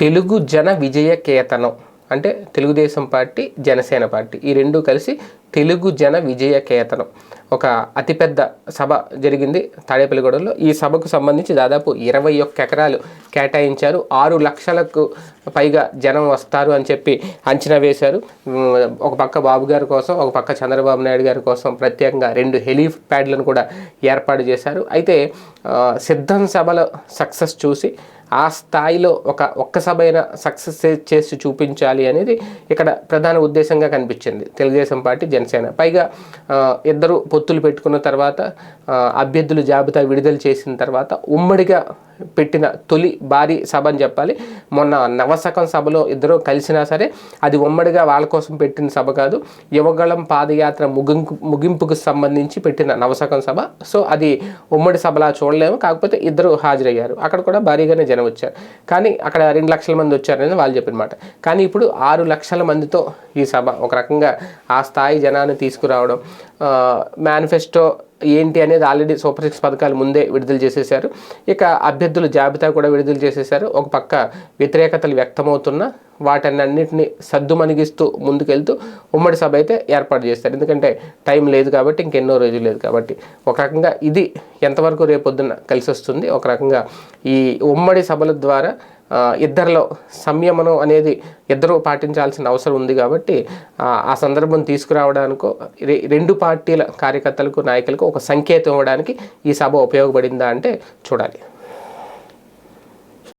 తెలుగు జన విజయ కేతనం. అంటే Telugu Desam party Janasena party. ఈ రెండు కలిసి తెలుగు జన విజయ కేతనం. ఒక అతిపెద్ద సభ జరిగింది తాడేపల్లిగూడలో. ఈ సభకు సంబంధించి దాదాపు ఇరవై ఒక్క ఎకరాలు కేటాయించారు. ఆరు లక్షలకు పైగా జనం వస్తారు అని చెప్పి అంచనా వేశారు. ఒక పక్క బాబు గారి కోసం ఒక పక్క చంద్రబాబు నాయుడు గారి కోసం ప్రత్యేకంగా రెండు హెలీప్యాడ్లను కూడా ఏర్పాటు చేశారు. అయితే సిద్ధం సభలో సక్సెస్ చూసి ఆ స్థాయిలో ఒక ఒక్క సభ అయినా సక్సెస్ చేసి చూపించాలి అనేది ఇక్కడ ప్రధాన ఉద్దేశంగా కనిపించింది. తెలుగుదేశం పార్టీ జనసేన. పైగా ఇద్దరు పొత్తులు పెట్టుకున్న తర్వాత అభ్యర్థులు అభ్యర్థుల జాబితా విడుదల చేసిన తర్వాత ఉమ్మడిగా పెట్టిన తొలి భారీ సభ అని చెప్పాలి. మొన్న నవశకం సభలో ఇద్దరు కలిసినా సరే అది ఉమ్మడిగా వాళ్ళ కోసం పెట్టిన సభ కాదు. యువగళం పాదయాత్ర ముగింపు ముగింపుకు సంబంధించి పెట్టిన నవశకం సభ. సో అది ఉమ్మడి సభలా చూడలేము. కాకపోతే ఇద్దరు హాజరయ్యారు. అక్కడ కూడా భారీగానే జనం వచ్చారు. కానీ అక్కడ రెండు లక్షల మంది వచ్చారని వాళ్ళు చెప్పినమాట కానీ ఇప్పుడు ఆరు లక్షల మందితో ఈ సభ ఒక రకంగా ఆ స్థాయి జనాన్ని తీసుకురావడం మేనిఫెస్టో ఏంటి అనేది ఆల్రెడీ సూపర్ సిక్స్ పథకాలు ముందే విడుదల చేసేశారు. ఇక అభ్యర్థుల జాబితా కూడా విడుదల చేసేశారు. ఒక పక్క వ్యతిరేకతలు వ్యక్తమవుతున్న వాటన్నింటినీ సద్దుమణిగిస్తూ ముందుకెళ్తూ ఉమ్మడి సభ అయితే ఏర్పాటు చేస్తారు. ఎందుకంటే టైం లేదు కాబట్టి ఇంకెన్నో రోజులు లేదు కాబట్టి. ఒక రకంగా ఇది ఎంతవరకు రేపొద్దున కలిసి వస్తుంది ఒక రకంగా ఈ ఉమ్మడి సభల ద్వారా ఇద్దరిలో సంయమనం అనేది ఇద్దరూ పాటించాల్సిన అవసరం ఉంది కాబట్టి ఆ, సందర్భం తీసుకురావడానికో రెండు పార్టీల కార్యకర్తలకు నాయకులకు ఒక సంకేతం ఇవ్వడానికి ఈ సభ ఉపయోగపడిందా అంటే చూడాలి.